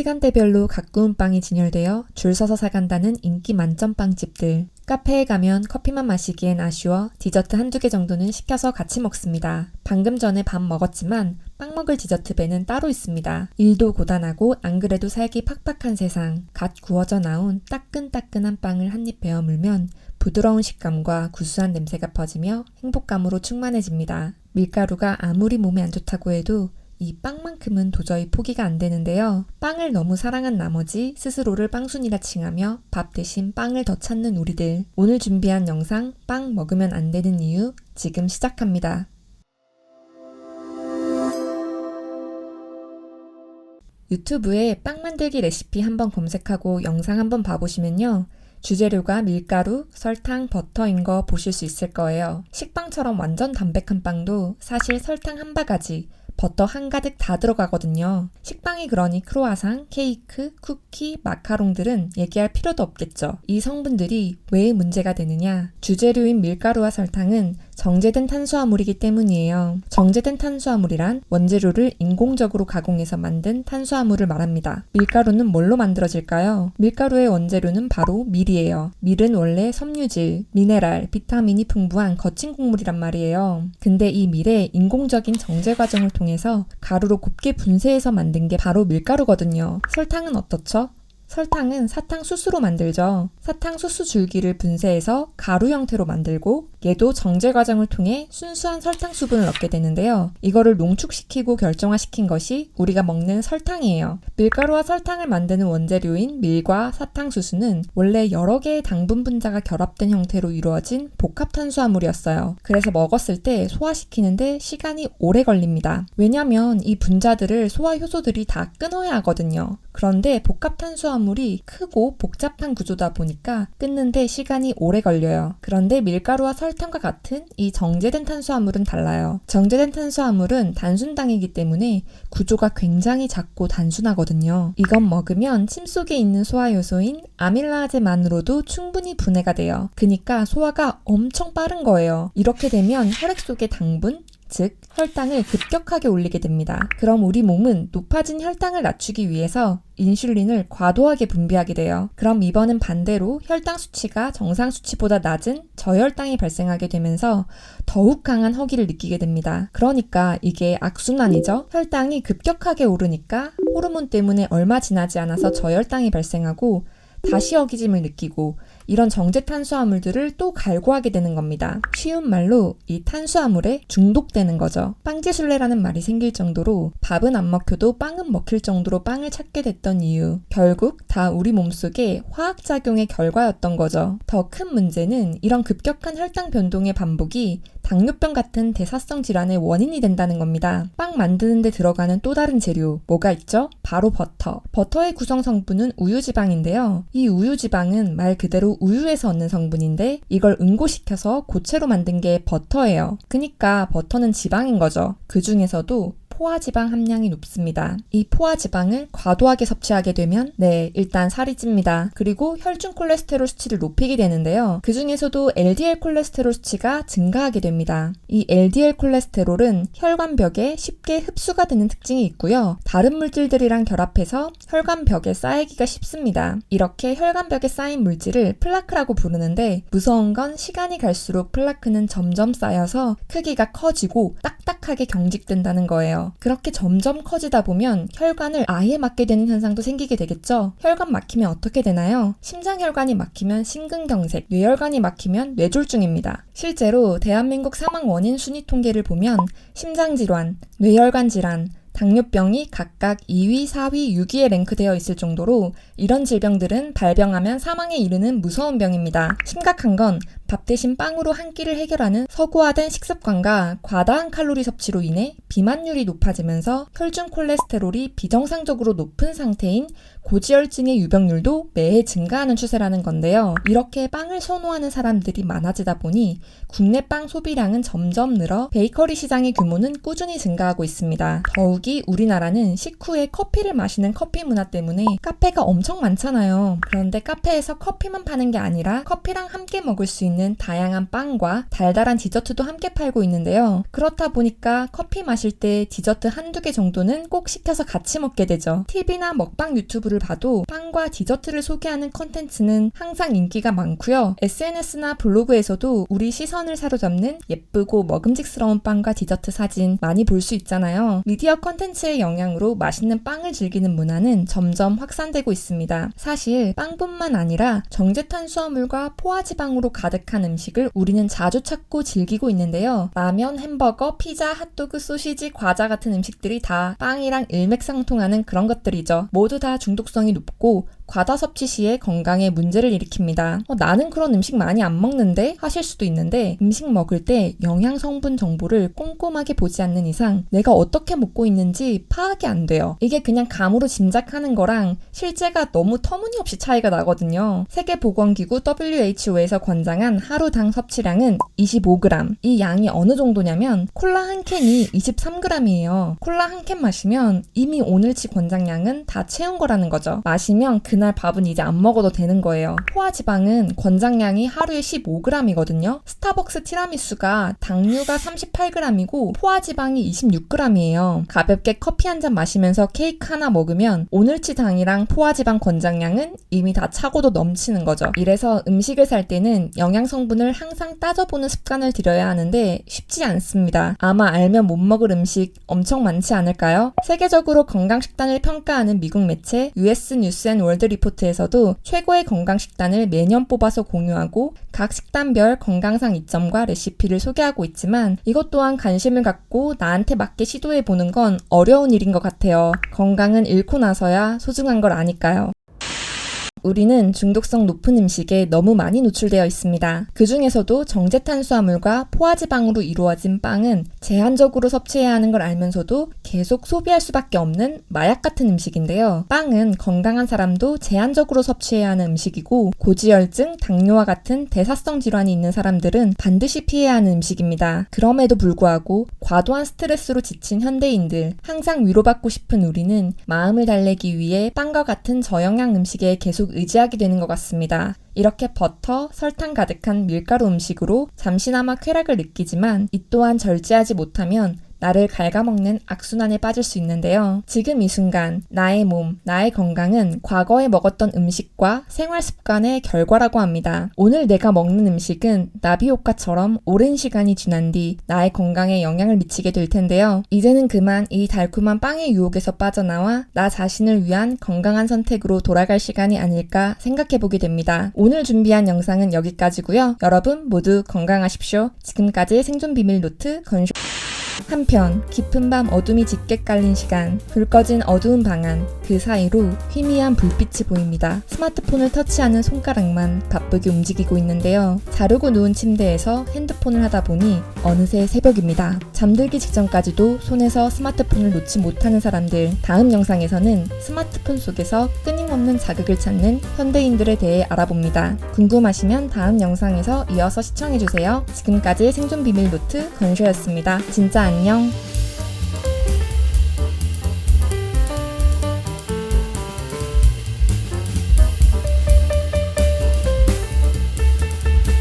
시간대별로 가꾸운 빵이 진열되어 줄 서서 사간다는 인기 만점 빵집들. 카페에 가면 커피만 마시기엔 아쉬워 디저트 한두 개 정도는 시켜서 같이 먹습니다. 방금 전에 밥 먹었지만 빵 먹을 디저트 배는 따로 있습니다. 일도 고단하고 안 그래도 살기 팍팍한 세상. 갓 구워져 나온 따끈따끈한 빵을 한 입 베어 물면 부드러운 식감과 구수한 냄새가 퍼지며 행복감으로 충만해집니다. 밀가루가 아무리 몸에 안 좋다고 해도 이 빵만큼은 도저히 포기가 안 되는데요. 빵을 너무 사랑한 나머지 스스로를 빵순이라 칭하며 밥 대신 빵을 더 찾는 우리들. 오늘 준비한 영상 빵 먹으면 안 되는 이유 지금 시작합니다. 유튜브에 빵 만들기 레시피 한번 검색하고 영상 한번 봐보시면요. 주재료가 밀가루, 설탕, 버터인 거 보실 수 있을 거예요. 식빵처럼 완전 담백한 빵도 사실 설탕 한 바가지, 버터 한가득 다 들어가거든요. 식빵이 그러니 크로아상, 케이크, 쿠키, 마카롱들은 얘기할 필요도 없겠죠. 이 성분들이 왜 문제가 되느냐? 주재료인 밀가루와 설탕은 정제된 탄수화물이기 때문이에요. 정제된 탄수화물이란 원재료를 인공적으로 가공해서 만든 탄수화물을 말합니다. 밀가루는 뭘로 만들어질까요? 밀가루의 원재료는 바로 밀이에요. 밀은 원래 섬유질, 미네랄, 비타민이 풍부한 거친 곡물이란 말이에요. 근데 이 밀에 인공적인 정제 과정을 통해서 가루로 곱게 분쇄해서 만든 게 바로 밀가루거든요. 설탕은 어떻죠? 설탕은 사탕수수로 만들죠. 사탕수수 줄기를 분쇄해서 가루 형태로 만들고 얘도 정제 과정을 통해 순수한 설탕 수분을 얻게 되는데요. 이거를 농축시키고 결정화시킨 것이 우리가 먹는 설탕이에요. 밀가루와 설탕을 만드는 원재료인 밀과 사탕수수는 원래 여러 개의 당분 분자가 결합된 형태로 이루어진 복합 탄수화물이었어요. 그래서 먹었을 때 소화시키는데 시간이 오래 걸립니다. 왜냐면 이 분자들을 소화 효소들이 다 끊어야 하거든요. 그런데 복합 탄수화물이 크고 복잡한 구조다 보니까 끊는데 시간이 오래 걸려요. 그런데 밀가루와 설탕 과 같은 이 정제된 탄수화물은 달라요. 정제된 탄수화물은 단순당이기 때문에 구조가 굉장히 작고 단순하거든요. 이건 먹으면 침 속에 있는 소화 요소인 아밀라제만으로도 충분히 분해가 돼요. 그니까 소화가 엄청 빠른 거예요. 이렇게 되면 혈액 속의 당분, 즉 혈당을 급격하게 올리게 됩니다. 그럼 우리 몸은 높아진 혈당을 낮추기 위해서 인슐린을 과도하게 분비하게 돼요. 그럼 이번은 반대로 혈당 수치가 정상 수치보다 낮은 저혈당이 발생하게 되면서 더욱 강한 허기를 느끼게 됩니다. 그러니까 이게 악순환이죠. 혈당이 급격하게 오르니까 호르몬 때문에 얼마 지나지 않아서 저혈당이 발생하고 다시 허기짐을 느끼고 이런 정제 탄수화물들을 또 갈구하게 되는 겁니다. 쉬운 말로 이 탄수화물에 중독되는 거죠. 빵지술래라는 말이 생길 정도로 밥은 안 먹혀도 빵은 먹힐 정도로 빵을 찾게 됐던 이유. 결국 다 우리 몸속의 화학작용의 결과였던 거죠. 더 큰 문제는 이런 급격한 혈당 변동의 반복이 당뇨병 같은 대사성 질환의 원인이 된다는 겁니다. 빵 만드는데 들어가는 또 다른 재료, 뭐가 있죠? 바로 버터. 버터의 구성 성분은 우유 지방인데요. 이 우유 지방은 말 그대로 우유에서 얻는 성분인데 이걸 응고시켜서 고체로 만든 게 버터예요. 그니까 버터는 지방인 거죠. 그 중에서도 포화지방 함량이 높습니다. 이 포화지방을 과도하게 섭취하게 되면 네, 일단 살이 찝니다. 그리고 혈중 콜레스테롤 수치를 높이게 되는데요. 그 중에서도 LDL 콜레스테롤 수치가 증가하게 됩니다. 이 LDL 콜레스테롤은 혈관벽에 쉽게 흡수가 되는 특징이 있고요. 다른 물질들이랑 결합해서 혈관벽에 쌓이기가 쉽습니다. 이렇게 혈관벽에 쌓인 물질을 플라크라고 부르는데 무서운 건 시간이 갈수록 플라크는 점점 쌓여서 크기가 커지고 딱딱하게 경직된다는 거예요. 그렇게 점점 커지다 보면 혈관을 아예 막게 되는 현상도 생기게 되겠죠. 혈관 막히면 어떻게 되나요? 심장혈관이 막히면 심근경색, 뇌혈관이 막히면 뇌졸중입니다. 실제로 대한민국 사망 원인 순위 통계를 보면 심장질환, 뇌혈관 질환, 당뇨병이 각각 2위, 4위, 6위에 랭크되어 있을 정도로 이런 질병들은 발병하면 사망에 이르는 무서운 병입니다. 심각한 건 밥 대신 빵으로 한 끼를 해결하는 서구화된 식습관과 과다한 칼로리 섭취로 인해 비만율이 높아지면서 혈중 콜레스테롤이 비정상적으로 높은 상태인 고지혈증의 유병률도 매해 증가하는 추세라는 건데요. 이렇게 빵을 선호하는 사람들이 많아지다 보니 국내 빵 소비량은 점점 늘어 베이커리 시장의 규모는 꾸준히 증가하고 있습니다. 더욱이 우리나라는 식후에 커피를 마시는 커피 문화 때문에 카페가 엄청 많잖아요. 그런데 카페에서 커피만 파는 게 아니라 커피랑 함께 먹을 수 있는 다양한 빵과 달달한 디저트도 함께 팔고 있는데요. 그렇다 보니까 커피 마실 때 디저트 한두 개 정도는 꼭 시켜서 같이 먹게 되죠. TV나 먹방 유튜브를 봐도 빵과 디저트를 소개하는 컨텐츠는 항상 인기가 많고요. SNS나 블로그에서도 우리 시선을 사로잡는 예쁘고 먹음직스러운 빵과 디저트 사진 많이 볼 수 있잖아요. 미디어 컨텐츠의 영향으로 맛있는 빵을 즐기는 문화는 점점 확산되고 있습니다. 사실 빵뿐만 아니라 정제탄수화물과 포화지방으로 가득한 음식을 우리는 자주 찾고 즐기고 있는데요. 라면, 햄버거, 피자, 핫도그, 소시지, 과자 같은 음식들이 다 빵이랑 일맥상통하는 그런 것들이죠. 모두 다 중독성이 높고 과다 섭취 시에 건강에 문제를 일으킵니다. 어, 나는 그런 음식 많이 안 먹는데 하실 수도 있는데 음식 먹을 때 영양 성분 정보를 꼼꼼하게 보지 않는 이상 내가 어떻게 먹고 있는지 파악이 안 돼요. 이게 그냥 감으로 짐작하는 거랑 실제가 너무 터무니없이 차이가 나거든요. 세계보건기구 WHO에서 권장한 하루당 섭취량은 25g. 이 양이 어느 정도냐면 콜라 한 캔이 23g이에요. 콜라 한 캔 마시면 이미 오늘치 권장량은 다 채운 거라는 거죠. 마시면 그날 밥은 이제 안 먹어도 되는 거예요. 포화 지방은 권장량이 하루에 15g이거든요. 스타벅스 티라미수가 당류가 38g이고 포화 지방이 26g이에요. 가볍게 커피 한 잔 마시면서 케이크 하나 먹으면 오늘치 당이랑 포화 지방 권장량은 이미 다 차고도 넘치는 거죠. 이래서 음식을 살 때는 영양 성분을 항상 따져보는 습관을 들여야 하는데 쉽지 않습니다. 아마 알면 못 먹을 음식 엄청 많지 않을까요? 세계적으로 건강 식단을 평가하는 미국 매체 US 뉴스 앤 월드 리포트에서도 최고의 건강 식단을 매년 뽑아서 공유하고 각 식단별 건강상 이점과 레시피를 소개하고 있지만 이것 또한 관심을 갖고 나한테 맞게 시도해 보는 건 어려운 일인 것 같아요. 건강은 잃고 나서야 소중한 걸 아니까요. 우리는 중독성 높은 음식에 너무 많이 노출되어 있습니다. 그 중에서도 정제탄수화물과 포화지방으로 이루어진 빵은 제한적으로 섭취해야 하는 걸 알면서도 계속 소비할 수밖에 없는 마약 같은 음식인데요. 빵은 건강한 사람도 제한적으로 섭취해야 하는 음식이고 고지혈증, 당뇨와 같은 대사성 질환이 있는 사람들은 반드시 피해야 하는 음식입니다. 그럼에도 불구하고 과도한 스트레스로 지친 현대인들, 항상 위로받고 싶은 우리는 마음을 달래기 위해 빵과 같은 저영양 음식에 계속 의지하게 되는 것 같습니다. 이렇게 버터, 설탕 가득한 밀가루 음식으로 잠시나마 쾌락을 느끼지만 이 또한 절제하지 못하면 나를 갉아먹는 악순환에 빠질 수 있는데요. 지금 이 순간 나의 몸, 나의 건강은 과거에 먹었던 음식과 생활 습관의 결과라고 합니다. 오늘 내가 먹는 음식은 나비 효과처럼 오랜 시간이 지난 뒤 나의 건강에 영향을 미치게 될 텐데요. 이제는 그만 이 달콤한 빵의 유혹에서 빠져나와 나 자신을 위한 건강한 선택으로 돌아갈 시간이 아닐까 생각해 보게 됩니다. 오늘 준비한 영상은 여기까지고요. 여러분 모두 건강하십시오. 지금까지 생존 비밀 노트 건쇼 한편 깊은 밤 어둠이 짙게 깔린 시간 불 꺼진 어두운 방안 그 사이로 희미한 불빛이 보입니다. 스마트폰을 터치하는 손가락만 바쁘게 움직이고 있는데요. 자르고 누운 침대에서 핸드폰을 하다 보니 어느새 새벽입니다. 잠들기 직전까지도 손에서 스마트폰을 놓지 못하는 사람들 다음 영상에서는 스마트폰 속에서 끊임없는 자극을 찾는 현대인들에 대해 알아봅니다. 궁금하시면 다음 영상에서 이어서 시청해주세요. 지금까지 생존 비밀 노트 건쇼였습니다. 진짜 안녕.